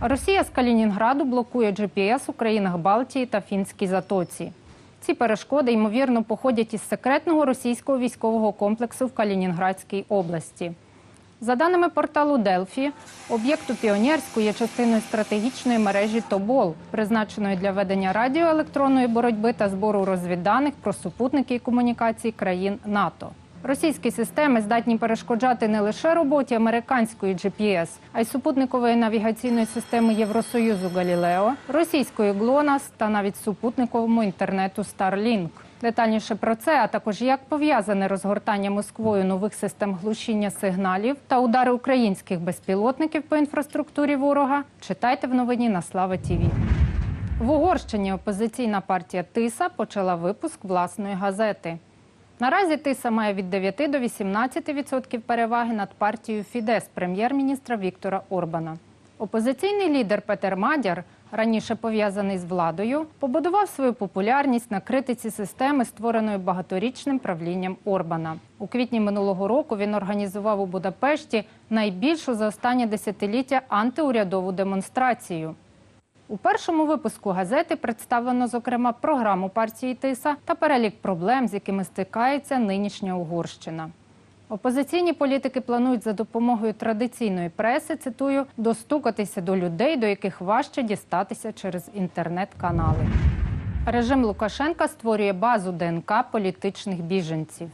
Росія з Калінінграду блокує GPS у країнах Балтії та Фінській затоці. Ці перешкоди, ймовірно, походять із секретного російського військового комплексу в Калінінградській області. За даними порталу Делфі, об'єкт у Піонерську є частиною стратегічної мережі Тобол, призначеної для ведення радіоелектронної боротьби та збору розвідданих про супутники і комунікації країн НАТО. Російські системи здатні перешкоджати не лише роботі американської GPS, а й супутникової навігаційної системи Євросоюзу Галілео, російської ГЛОНАСС та навіть супутниковому інтернету Starlink. Детальніше про це, а також як пов'язане розгортання Москвою нових систем глушіння сигналів та удари українських безпілотників по інфраструктурі ворога, читайте в новині на Слава Тіві. В Угорщині опозиційна партія Тиса почала випуск власної газети. Наразі Тиса має від 9 до 18% переваги над партією Фідес прем'єр-міністра Віктора Орбана. Опозиційний лідер Петер Мадяр, раніше пов'язаний з владою, побудував свою популярність на критиці системи, створеної багаторічним правлінням Орбана. У квітні минулого року він організував у Будапешті найбільшу за останнє десятиліття антиурядову демонстрацію. У першому випуску газети представлено, зокрема, програму партії Тиса та перелік проблем, з якими стикається нинішня Угорщина. Опозиційні політики планують за допомогою традиційної преси, цитую, достукатися до людей, до яких важче дістатися через інтернет-канали. Режим Лукашенка створює базу ДНК політичних біженців.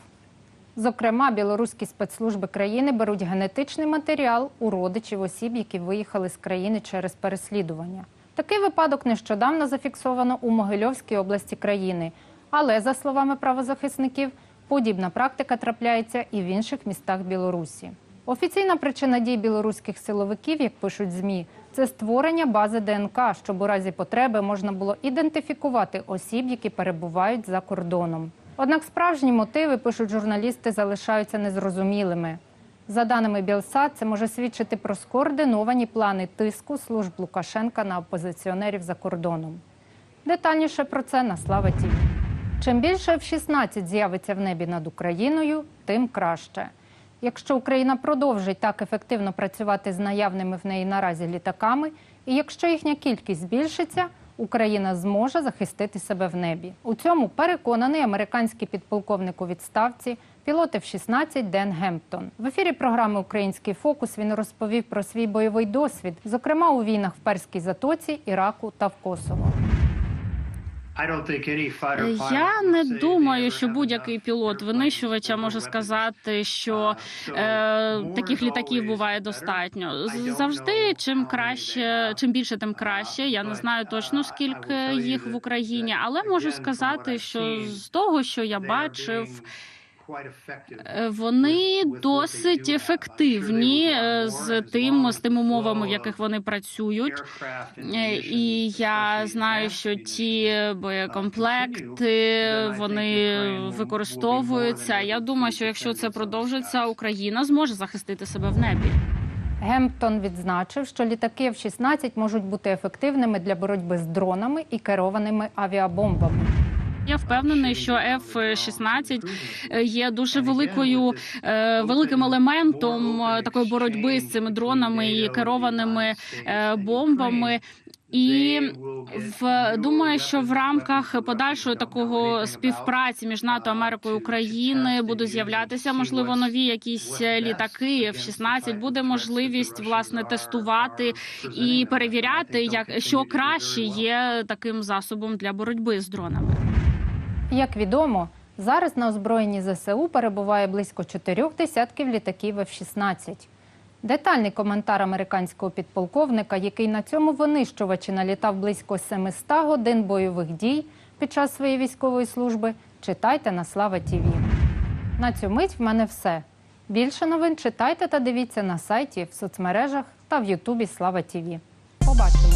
Зокрема, білоруські спецслужби країни беруть генетичний матеріал у родичів осіб, які виїхали з країни через переслідування. Такий випадок нещодавно зафіксовано у Могильовській області країни. Але, за словами правозахисників, подібна практика трапляється і в інших містах Білорусі. Офіційна причина дій білоруських силовиків, як пишуть ЗМІ, це створення бази ДНК, щоб у разі потреби можна було ідентифікувати осіб, які перебувають за кордоном. Однак справжні мотиви, пишуть журналісти, залишаються незрозумілими. За даними Білсад, це може свідчити про скоординовані плани тиску служб Лукашенка на опозиціонерів за кордоном. Детальніше про це на Слава Тіві. Чим більше F-16 з'явиться в небі над Україною, тим краще. Якщо Україна продовжить так ефективно працювати з наявними в неї наразі літаками, і якщо їхня кількість збільшиться, Україна зможе захистити себе в небі. У цьому переконаний американський підполковник у відставці, пілот F-16 Ден Гемптон. В ефірі програми Український фокус він розповів про свій бойовий досвід, зокрема у війнах в Перській затоці, Іраку та в Косово. Я не думаю, що будь-який пілот винищувача може сказати, що е, таких літаків буває достатньо. Завжди чим краще, чим більше, тим краще. Я не знаю точно скільки їх в Україні, але можу сказати, що з того, що я бачив. Е, Вони досить ефективні е, з тим з тими умовами, в яких вони працюють. Е, І я знаю, що ті боєкомплекти вони використовуються. Я думаю, що якщо це продовжиться, Україна зможе захистити себе в небі. Гемптон відзначив, що літаки F-16 можуть бути ефективними для боротьби з дронами і керованими авіабомбами. Я впевнений, що F-16 є дуже великою е, великим елементом е, такої боротьби з цими дронами і керованими е, бомбами. І в думаю, що в рамках подальшої такого співпраці між НАТО, Америкою України будуть з'являтися можливо нові якісь літаки F-16. Буде можливість власне тестувати і перевіряти, як що краще є таким засобом для боротьби з дронами. Як відомо, зараз на озброєнні ЗСУ перебуває близько чотирьох десятків літаків F-16. Детальний коментар американського підполковника, який на цьому винищувачі налітав близько 700 годин бойових дій під час своєї військової служби, читайте на Слава Тіві. На цю мить в мене все. Більше новин читайте та дивіться на сайті, в соцмережах та в Ютубі Слава Тіві. Побачимось!